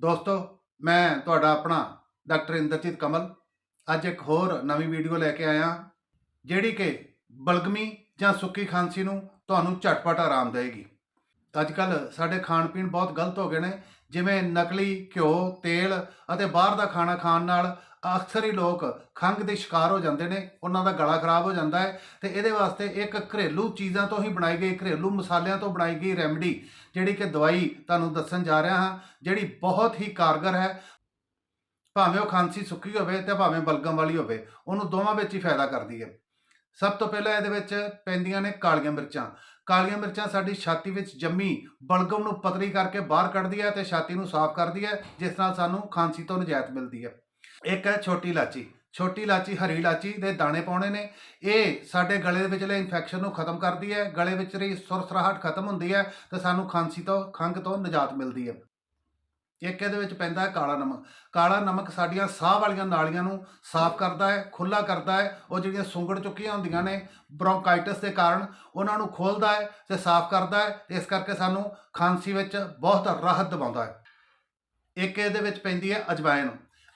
ਦੋਸਤੋ, ਮੈਂ ਤੁਹਾਡਾ ਆਪਣਾ ਡਾਕਟਰ ਇੰਦਰਜੀਤ ਕਮਲ ਅੱਜ ਇੱਕ ਹੋਰ ਨਵੀਂ ਵੀਡੀਓ ਲੈ ਕੇ ਆਇਆ, ਜਿਹੜੀ ਕਿ ਬਲਗਮੀ ਜਾਂ ਸੁੱਕੀ ਖਾਂਸੀ ਨੂੰ ਤੁਹਾਨੂੰ ਝਟਪਟ ਆਰਾਮ ਦੇਵੇਗੀ ਅੱਜ ਕੱਲ ਸਾਡੇ ਖਾਣ ਪੀਣ ਬਹੁਤ ਗਲਤ ਹੋ ਗਏ ਨੇ। ਜਿਵੇਂ ਨਕਲੀ ਘਿਓ, ਤੇਲ ਅਤੇ ਬਾਹਰ ਦਾ ਖਾਣਾ ਖਾਣ ਨਾਲ ਅਕਸਰ ਹੀ ਲੋਕ ਖੰਘ ਦੇ ਸ਼ਿਕਾਰ ਹੋ ਜਾਂਦੇ ਨੇ। ਉਹਨਾਂ ਦਾ ਗਲਾ ਖਰਾਬ ਹੋ ਜਾਂਦਾ ਹੈ ਤੇ ਇਹਦੇ ਵਾਸਤੇ ਇੱਕ ਘਰੇਲੂ ਚੀਜ਼ਾਂ ਤੋਂ ਹੀ ਬਣਾਈ ਗਈ, ਘਰੇਲੂ ਮਸਾਲਿਆਂ ਤੋਂ ਬਣਾਈ ਗਈ ਰੈਮਡੀ ਜਿਹੜੀ ਕਿ ਦਵਾਈ ਤੁਹਾਨੂੰ ਦੱਸਣ ਜਾ ਰਿਹਾ ਹਾਂ, ਜਿਹੜੀ ਬਹੁਤ ਹੀ ਕਾਰਗਰ ਹੈ। ਭਾਵੇਂ ਉਹ ਖਾਂਸੀ ਸੁੱਕੀ ਹੋਵੇ ਤੇ ਭਾਵੇਂ ਬਲਗਮ ਵਾਲੀ ਹੋਵੇ, ਉਹਨੂੰ ਦੋਵਾਂ ਵਿੱਚ ਹੀ ਫਾਇਦਾ ਕਰਦੀ ਹੈ। ਸਭ ਤੋਂ ਪਹਿਲਾਂ ਇਹਦੇ ਵਿੱਚ ਪੈਂਦੀਆਂ ਨੇ ਕਾਲੀਆਂ ਮਿਰਚਾਂ। ਕਾਲੀਆਂ ਮਿਰਚਾਂ ਸਾਡੀ ਛਾਤੀ ਵਿੱਚ ਜੰਮੀ ਬਲਗਮ ਨੂੰ ਪਤਲੀ ਕਰਕੇ ਬਾਹਰ ਕੱਢਦੀ ਹੈ ਤੇ ਛਾਤੀ ਨੂੰ ਸਾਫ਼ ਕਰਦੀ ਹੈ, ਜਿਸ ਨਾਲ ਸਾਨੂੰ ਖਾਂਸੀ ਤੋਂ ਨਿਜਾਤ ਮਿਲਦੀ ਹੈ। ਇੱਕ ਹੈ ਛੋਟੀ ਇਲਾਚੀ। ਛੋਟੀ ਇਲਾਚੀ ਹਰੀ ਇਲਾਚੀ ਦੇ ਦਾਣੇ ਪਾਉਣੇ ਨੇ। ਇਹ ਸਾਡੇ ਗਲੇ ਦੇ ਵਿੱਚਲੇ ਇਨਫੈਕਸ਼ਨ ਨੂੰ ਖਤਮ ਕਰਦੀ ਹੈ। ਗਲੇ ਵਿੱਚ ਰਹੀ ਸੁਰਸਰਾਹਟ ਖਤਮ ਹੁੰਦੀ ਹੈ ਤੇ ਸਾਨੂੰ ਖਾਂਸੀ ਤੋਂ, ਖੰਘ ਤੋਂ ਨਿਜਾਤ ਮਿਲਦੀ ਹੈ। ਇੱਕ ਇਹਦੇ ਵਿੱਚ ਪੈਂਦਾ ਹੈ ਕਾਲਾ ਨਮਕ। ਕਾਲਾ ਨਮਕ ਸਾਡੀਆਂ ਸਾਹ ਵਾਲੀਆਂ ਨਾਲੀਆਂ ਨੂੰ ਸਾਫ਼ ਕਰਦਾ ਹੈ ਖੁੱਲਾ ਕਰਦਾ ਹੈ, ਉਹ ਜਿਹੜੀਆਂ ਸੁੰਗੜ ਚੁੱਕੀਆਂ ਹੁੰਦੀਆਂ ਨੇ, ਬ੍ਰੌਂਕਾਈਟਿਸ ਦੇ ਕਾਰਨ ਉਹਨਾਂ ਨੂੰ ਖੋਲਦਾ ਹੈ ਤੇ ਸਾਫ਼ ਕਰਦਾ ਹੈ ਇਸ ਕਰਕੇ ਸਾਨੂੰ ਖਾਂਸੀ ਵਿੱਚ ਬਹੁਤ ਰਾਹਤ ਦਿਵਾਉਂਦਾ ਹੈ। ਇੱਕ ਇਹਦੇ ਵਿੱਚ ਪੈਂਦੀ ਹੈ ਅਜਵਾਇਨ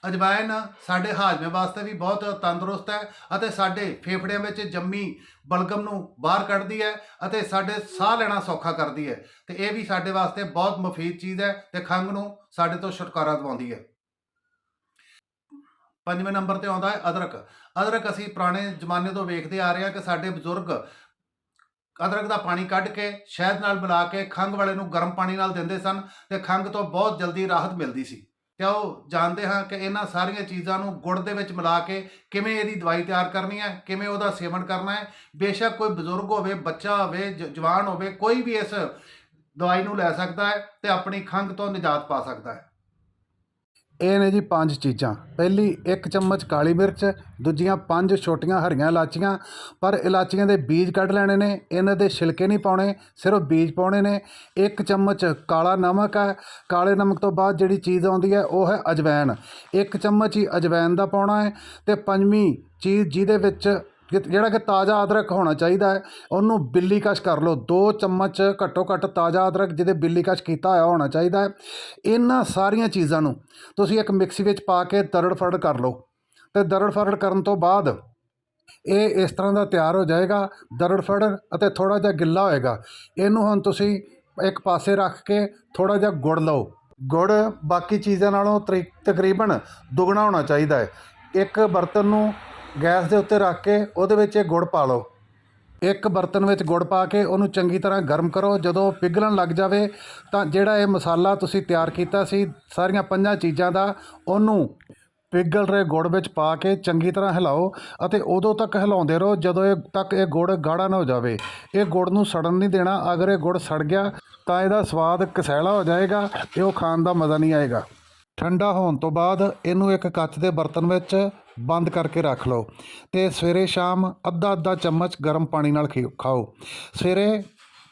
ਅਜਵਾਇਨ ਸਾਡੇ ਹਾਜ਼ਮੇ ਵਾਸਤੇ ਵੀ ਬਹੁਤ ਤੰਦਰੁਸਤ ਹੈ ਅਤੇ ਸਾਡੇ ਫੇਫੜਿਆਂ ਵਿੱਚ ਜੰਮੀ ਬਲਗਮ ਨੂੰ ਬਾਹਰ ਕੱਢਦੀ ਹੈ ਅਤੇ ਸਾਡੇ ਸਾਹ ਲੈਣਾ ਸੌਖਾ ਕਰਦੀ ਹੈ। ਤੇ ਇਹ ਵੀ ਸਾਡੇ ਵਾਸਤੇ ਬਹੁਤ ਮੁਫੀਦ ਚੀਜ਼ ਹੈ ਤੇ ਖੰਘ ਨੂੰ ਸਾਡੇ ਤੋਂ ਛੁਟਕਾਰਾ ਦਿਵਾਉਂਦੀ ਹੈ। ਪੰਜਵੇਂ ਨੰਬਰ ਤੇ ਆਉਂਦਾ ਹੈ ਅਦਰਕ। ਅਦਰਕ ਅਸੀਂ ਪੁਰਾਣੇ ਜ਼ਮਾਨੇ ਤੋਂ ਵੇਖਦੇ ਆ ਰਹੇ ਹਾਂ ਕਿ ਸਾਡੇ ਬਜ਼ੁਰਗ ਅਦਰਕ ਦਾ ਪਾਣੀ ਕੱਢ ਕੇ, ਸ਼ਹਿਦ ਨਾਲ ਮਿਲਾ ਕੇ ਖੰਘ ਵਾਲੇ ਨੂੰ ਗਰਮ ਪਾਣੀ ਨਾਲ ਦਿੰਦੇ ਸਨ ਤੇ ਖੰਘ ਤੋਂ ਬਹੁਤ ਜਲਦੀ ਰਾਹਤ ਮਿਲਦੀ ਸੀ। ਤੇ ਉਹ ਜਾਣਦੇ ਹਾਂ ਕਿ ਇਹਨਾਂ ਸਾਰੀਆਂ ਚੀਜ਼ਾਂ ਨੂੰ ਗੁੜ ਦੇ ਵਿੱਚ ਮਿਲਾ ਕੇ ਕਿਵੇਂ ਇਹਦੀ ਦਵਾਈ ਤਿਆਰ ਕਰਨੀ ਹੈ, ਕਿਵੇਂ ਉਹਦਾ ਸੇਵਨ ਕਰਨਾ ਹੈ। ਬੇਸ਼ੱਕ ਕੋਈ ਬਜ਼ੁਰਗ ਹੋਵੇ, ਬੱਚਾ ਹੋਵੇ, ਜ- ਜਵਾਨ ਹੋਵੇ, ਕੋਈ ਵੀ ਇਸ ਦਵਾਈ ਨੂੰ ਲੈ ਸਕਦਾ ਹੈ ਤੇ ਆਪਣੀ ਖੰਘ ਤੋਂ ਨਿਜਾਤ ਪਾ ਸਕਦਾ ਹੈ। ਇਹ ਨੇ ਜੀ ਪੰਜ ਚੀਜ਼ਾਂ। ਪਹਿਲੀ, ਇੱਕ ਚਮਚ ਕਾਲੀ ਮਿਰਚ, ਦੂਜੀਆਂ ਪੰਜ ਛੋਟੀਆਂ ਹਰੀਆਂ ਇਲਾਚੀਆਂ, ਪਰ ਇਲਾਚੀਆਂ ਦੇ ਬੀਜ ਕੱਢ ਲੈਣੇ ਨੇ, ਇਹਨਾਂ ਦੇ ਛਿਲਕੇ ਨਹੀਂ ਪਾਉਣੇ, ਸਿਰਫ ਬੀਜ ਪਾਉਣੇ ਨੇ। ਇੱਕ ਚਮਚ ਕਾਲਾ ਨਮਕ ਹੈ, ਕਾਲੇ ਨਮਕ ਤੋਂ ਬਾਅਦ ਜਿਹੜੀ ਚੀਜ਼ ਆਉਂਦੀ ਹੈ, ਉਹ ਹੈ ਅਜਵੈਨ ਇੱਕ ਚਮਚ ਹੀ ਅਜਵੈਨ ਦਾ ਪਾਉਣਾ ਹੈ, ਤੇ ਪੰਜਵੀਂ ਚੀਜ਼ ਜਿਹਦੇ ਵਿੱਚ ਜਿਹੜਾ ਕਿ ਤਾਜ਼ਾ ਅਦਰਕ ਹੋਣਾ ਚਾਹੀਦਾ ਹੈ, ਉਹਨੂੰ ਬਿੱਲੀ ਕਸ਼ ਕਰ ਲਓ। ਦੋ ਚਮਚ ਘੱਟੋ ਘੱਟ ਤਾਜ਼ਾ ਅਦਰਕ ਜਿਹਦੇ ਬਿੱਲੀ ਕਸ਼ ਕੀਤਾ ਹੋਇਆ ਹੋਣਾ ਚਾਹੀਦਾ ਹੈ। ਇਹਨਾਂ ਸਾਰੀਆਂ ਚੀਜ਼ਾਂ ਨੂੰ ਤੁਸੀਂ ਇੱਕ ਮਿਕਸੀ ਵਿੱਚ ਪਾ ਕੇ ਦਰੜ ਫਰੜ ਕਰ ਲਓ। ਤੇ ਦਰੜ ਫਰੜ ਕਰਨ ਤੋਂ ਬਾਅਦ ਇਹ ਇਸ ਤਰ੍ਹਾਂ ਦਾ ਤਿਆਰ ਹੋ ਜਾਏਗਾ, ਦਰੜ ਫਰੜ ਅਤੇ ਥੋੜਾ ਜਿਹਾ ਗਿੱਲਾ ਹੋਏਗਾ। ਇਹਨੂੰ ਹੁਣ ਤੁਸੀਂ ਇੱਕ ਪਾਸੇ ਰੱਖ ਕੇ ਥੋੜਾ ਜਿਹਾ ਗੁੜ ਲਓ। ਗੁੜ ਬਾਕੀ ਚੀਜ਼ਾਂ ਨਾਲੋਂ ਤਰੀ- ਤਕਰੀਬਨ ਦੁੱਗਣਾ ਹੋਣਾ ਚਾਹੀਦਾ ਹੈ। ਇੱਕ ਬਰਤਨ ਨੂੰ ਗੈਸ ਦੇ ਉੱਤੇ ਰੱਖ ਕੇ ਉਹਦੇ ਵਿੱਚ ਇਹ ਗੁੜ ਪਾ ਲਓ। ਇੱਕ ਬਰਤਨ ਵਿੱਚ ਗੁੜ ਪਾ ਕੇ ਉਹਨੂੰ ਚੰਗੀ ਤਰ੍ਹਾਂ ਗਰਮ ਕਰੋ। ਜਦੋਂ ਪਿਘਲਣ ਲੱਗ ਜਾਵੇ ਤਾਂ ਜਿਹੜਾ ਇਹ ਮਸਾਲਾ ਤੁਸੀਂ ਤਿਆਰ ਕੀਤਾ ਸੀ, ਸਾਰੀਆਂ ਪੰਜਾਂ ਚੀਜ਼ਾਂ ਦਾ, ਉਹਨੂੰ ਪਿਘਲ ਰਹੇ ਗੁੜ ਵਿੱਚ ਪਾ ਕੇ ਚੰਗੀ ਤਰ੍ਹਾਂ ਹਿਲਾਓ ਅਤੇ ਉਦੋਂ ਤੱਕ ਹਿਲਾਉਂਦੇ ਰਹੋ ਜਦੋਂ ਇਹ ਤੱਕ ਇਹ ਗੁੜ ਗਾੜਾ ਨਾ ਹੋ ਜਾਵੇ। ਇਹ ਗੁੜ ਨੂੰ ਸੜਨ ਨਹੀਂ ਦੇਣਾ। ਅਗਰ ਇਹ ਗੁੜ ਸੜ ਗਿਆ ਤਾਂ ਇਹਦਾ ਸਵਾਦ ਕਸੈਲਾ ਹੋ ਜਾਏਗਾ ਤੇ ਉਹ ਖਾਣ ਦਾ ਮਜ਼ਾ ਨਹੀਂ ਆਏਗਾ। ਠੰਡਾ ਹੋਣ ਤੋਂ ਬਾਅਦ ਇਹਨੂੰ ਇੱਕ ਕੱਚ ਦੇ ਬਰਤਨ ਵਿੱਚ ਬੰਦ ਕਰਕੇ ਰੱਖ ਲਓ ਤੇ ਸਵੇਰੇ ਸ਼ਾਮ ਅੱਧਾ ਅੱਧਾ ਚਮਚ ਗਰਮ ਪਾਣੀ ਨਾਲ ਖੀ- ਖਾਓ। ਸਵੇਰੇ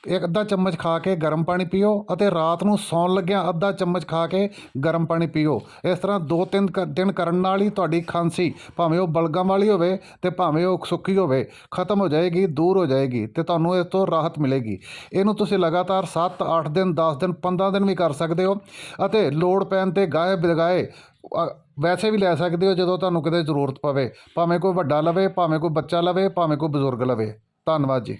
ਇੱਕ ਅੱਧਾ ਚਮਚ ਖਾ ਕੇ ਗਰਮ ਪਾਣੀ ਪੀਓ ਅਤੇ ਰਾਤ ਨੂੰ ਸੌਣ ਲੱਗਿਆਂ ਅੱਧਾ ਚਮਚ ਖਾ ਕੇ ਗਰਮ ਪਾਣੀ ਪੀਓ। ਇਸ ਤਰ੍ਹਾਂ ਦੋ ਤਿੰਨ ਕ- ਦਿਨ ਕਰਨ ਨਾਲ ਹੀ ਤੁਹਾਡੀ ਖਾਂਸੀ ਭਾਵੇਂ ਉਹ ਬਲਗਮ ਵਾਲੀ ਹੋਵੇ ਤੇ ਭਾਵੇਂ ਉਹ ਸੁੱਕੀ ਹੋਵੇ ਖਤਮ ਹੋ ਜਾਏਗੀ ਦੂਰ ਹੋ ਜਾਏਗੀ ਤੇ ਤੁਹਾਨੂੰ ਇਸ ਤੋਂ ਰਾਹਤ ਮਿਲੇਗੀ। ਇਹਨੂੰ ਤੁਸੀਂ ਲਗਾਤਾਰ 7 8 ਦਿਨ 10 ਦਿਨ 15 ਦਿਨ ਵੀ ਕਰ ਸਕਦੇ ਹੋ ਅਤੇ ਲੋੜ ਪੈਣ ਤੇ ਗਾਏ ਬਗਾਏ ਅ, ਵੈਸੇ ਵੀ ਲੈ ਸਕਦੇ ਹੋ ਜਦੋਂ ਤੁਹਾਨੂੰ ਕਿਤੇ ਜ਼ਰੂਰਤ ਪਵੇ। ਭਾਵੇਂ ਕੋਈ ਵੱਡਾ ਲਵੇ, ਭਾਵੇਂ ਕੋਈ ਬੱਚਾ ਲਵੇ, ਭਾਵੇਂ ਕੋਈ ਬਜ਼ੁਰਗ ਲਵੇ। ਧੰਨਵਾਦ ਜੀ।